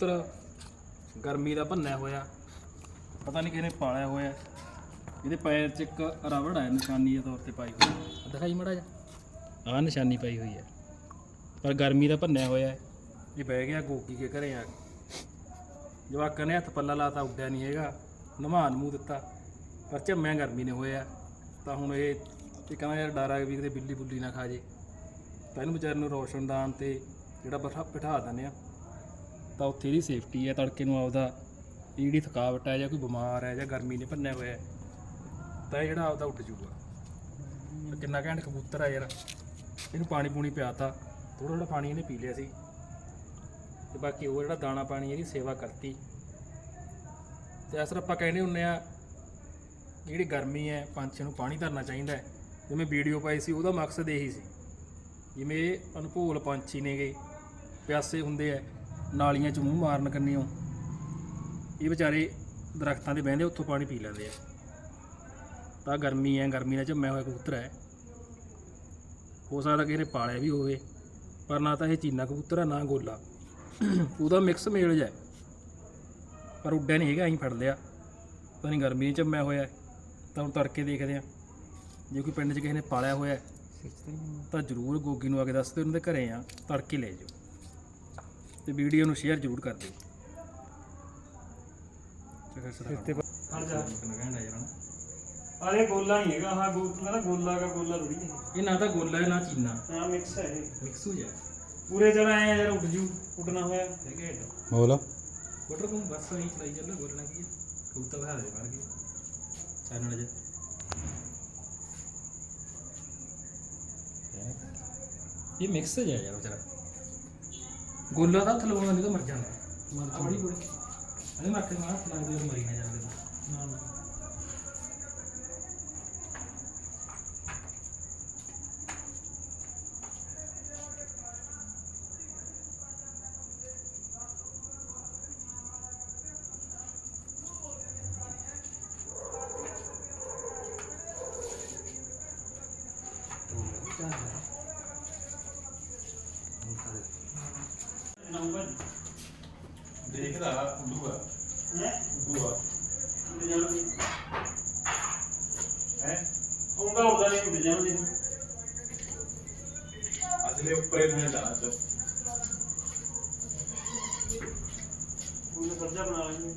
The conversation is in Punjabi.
ਕਬੂਤਰ ਗਰਮੀ ਦਾ ਭੰਨਿਆ ਹੋਇਆ। ਪਤਾ ਨਹੀਂ ਕਿਹਨੇ ਪਾਲਿਆ ਹੋਇਆ। ਇਹਦੇ ਪੈਰ 'ਚ ਇੱਕ ਰਬੜ ਹੈ ਨਿਸ਼ਾਨੀ ਦੇ ਤੌਰ ਤੇ ਪਾਈ ਹੋਈ। ਦਿਖਾਈ ਮੜਾ ਜਾ ਆਹ ਨਿਸ਼ਾਨੀ ਪਾਈ ਹੋਈ ਹੈ। ਪਰ ਗਰਮੀ ਦਾ ਭੰਨਿਆ ਹੋਇਆ ਹੈ। ਇਹ ਬਹਿ ਗਿਆ ਗੋਗੀ ਕੇ ਘਰੇ ਆ ਜਵਾਕਾਂ ਨੇ ਹੱਥ ਪੱਲਾ ਲਾਤਾ ਉੱਡਿਆ ਨਹੀਂ ਹੈਗਾ। ਨਮਾਨ ਮੂੰਹ ਦਿੱਤਾ। ਪਰ ਝੰਮਿਆ ਗਰਮੀ ਨੇ ਹੋਇਆ। ਤਾਂ ਹੁਣ ਇਹ ਇਹ ਕਹਿੰਦਾ ਯਾਰ ਡਰ ਆ ਵੀ ਕਿਤੇ ਬਿੱਲੀ ਬੁੱਲੀ ਨਾ ਖਾ ਜੇ। ਤਾਂ ਇਹਨੂੰ ਵਿਚਾਰੇ ਨੂੰ ਰੋਸ਼ਨਦਾਨ ਤੇ ਜਿਹੜਾ ਬਿਠਾ ਬਿਠਾ ਦਿੰਦੇ ਆ। ਤਾਂ ਉੱਥੇ ਇਹਦੀ ਸੇਫਟੀ ਹੈ ਤੜਕੇ ਨੂੰ ਆਪਦਾ ਇਹ ਜਿਹੜੀ ਥਕਾਵਟ ਹੈ ਜਾਂ ਕੋਈ ਬਿਮਾਰ ਹੈ ਜਾਂ ਗਰਮੀ ਨੇ ਭੰਨਿਆ ਹੋਇਆ ਹੈ, ਤਾਂ ਇਹ ਜਿਹੜਾ ਆਪਦਾ ਉੱਠ ਜੂਗਾ ਤਾਂ ਕਿੰਨਾ ਘੈਂਟ ਕਬੂਤਰ ਹੈ ਯਾਰ। ਇਹਨੂੰ ਪਾਣੀ ਪੂਣੀ ਪਿਆਤਾ ਥੋੜਾ ਥੋੜਾ ਪਾਣੀ ਇਹਨੇ ਪੀ ਲਿਆ ਸੀ। ਤੇ ਬਾਕੀ ਉਹ ਜਿਹੜਾ ਦਾਣਾ ਪਾਣੀ ਇਹਦੀ ਸੇਵਾ ਕਰਤੀ। ਤੇ ਅਸਰ ਆਪਾਂ ਕਹਿੰਦੇ ਹੁੰਨੇ ਆ ਜਿਹੜੀ ਗਰਮੀ ਹੈ ਪੰਛੀ ਨੂੰ ਪਾਣੀ ਧਰਨਾ ਚਾਹੀਦਾ ਹੈ। ਜਿਵੇਂ ਵੀਡੀਓ ਪਾਈ ਸੀ ਉਹਦਾ ਮਕਸਦ ਇਹੀ ਸੀ। ਜਿਵੇਂ ਇਹ ਅਨਭੂਲ ਪੰਛੀ ਨੇਗੇ ਪਿਆਸੇ ਹੁੰਦੇ ਆ ਨਾਲੀਆਂ 'ਚ ਮੂੰਹ ਮਾਰਨ ਕੰਨਿਓ ਇਹ ਵਿਚਾਰੇ ਦਰਖਤਾਂ ਤੇ ਬਹਿੰਦੇ, ਉੱਥੋਂ ਪਾਣੀ ਪੀ ਲੈਂਦੇ ਆ। ਤਾਂ ਗਰਮੀ ਹੈ ਗਰਮੀ ਦਾ ਝੰਮਿਆ ਹੋਇਆ ਕਬੂਤਰ ਹੈ ਹੋ ਸਕਦਾ ਕਿਸੇ ਨੇ ਪਾਲਿਆ ਵੀ ਹੋਵੇ, ਪਰ ਨਾ ਤਾਂ ਇਹ ਚੀਨਾ ਕਬੂਤਰ ਆ, ਨਾ ਗੋਲਾ। ਉਹਦਾ ਮਿਕਸ ਮੇਲ ਜਾ ਪਰ ਉੱਡਿਆ ਨਹੀਂ ਹੈਗਾ ਅਸੀਂ ਫੜ ਲਿਆ ਪਤਾ ਨਹੀਂ ਗਰਮੀ ਨਹੀਂ ਝੰਮਿਆ ਹੋਇਆ ਤਾਂ ਹੁਣ ਤੜਕੇ ਦੇਖਦੇ ਆ। ਜੇ ਕੋਈ ਪਿੰਡ 'ਚ ਕਿਸੇ ਨੇ ਪਾਲਿਆ ਹੋਇਆ ਤਾਂ ਜ਼ਰੂਰ ਗੋਗੀ ਨੂੰ ਆ ਕੇ ਦੱਸ ਦਿਓ ਉਹਨਾਂ ਦੇ ਘਰੇ ਆ। ਤੜਕੇ ਲੈ ਜਾਓ ਤੇ ਵੀਡੀਓ ਨੂੰ ਸ਼ੇਅਰ ਜ਼ਰੂਰ ਕਰ ਦਿਓ। ਚੰਗਾ ਸਰ ਹਟ ਜਾ। ਅਰੇ ਗੋਲਾ ਨਹੀਂ ਹੈਗਾ ਹਾਂ ਗੋਲ ਕਹਿੰਦਾ ਗੋਲਾ ਦਾ ਗੋਲਾ ਥੋੜੀ ਹੈ ਇਹ। ਨਾ ਤਾਂ ਗੋਲਾ ਹੈ ਨਾ ਚੀਨਾ। ਹਾਂ ਮਿਕਸ ਹੈ ਇਹ। ਮਿਕਸ ਹੋ ਜਾਏ ਪੂਰੇ ਚਲਾ ਆਏ ਯਾਰ ਉੱਡ ਜੂ ਉੱਡਣਾ ਹੋਇਆ। ਠੀਕ ਹੈ ਬੋਲ। ਕੋਟਰ ਕੋਲ ਬਸ ਨਹੀਂ ਚਲਾਈ ਚੱਲਣਾ ਗੋਲਣਾ ਕੀ ਹੈ? ਕਬੂਤਰ ਬਹਾ ਦੇ ਮਾਰ ਕੇ ਚੈਨਲ ਜੇ। ਇਹ ਮਿਕਸ ਹੋ ਯਾਰ ਵਿਚਾਰਾ। ਗੋਲਾ ਦਾ ਹੱਥ ਲਵਾਉਣਾ ਨਹੀਂ ਤਾਂ ਮਰ ਜਾਂਦਾ। ਮਰ ਬੜੀ ਬੜੀ। ਅਰੇ ਮਰ ਕੇ ਮਾਰ ਲੱਗਦੇ ਉਹ ਮਰੀ ਨਾ ਜਾਂਦੇ ਨਾ ਨਾ। ਨੰਬਰ ਦੇਖਦਾ ਉੱਡੂਗਾ ਹੈ? ਉੱਡੂਗਾ ਉੱਡ ਜਾਣਗੇ ਹੈ? ਆਉਂਦਾ ਉੱਡਦਾ ਨਹੀਂ ਉੱਡ ਜਾਣਗੇ ਅਸਲੇ ਉੱਪਰ ਨਹੀਂ ਜਾਣਾ ਚ ਉਹਨੇ ਪਰਜਾ ਬਣਾ ਲੈਣੀ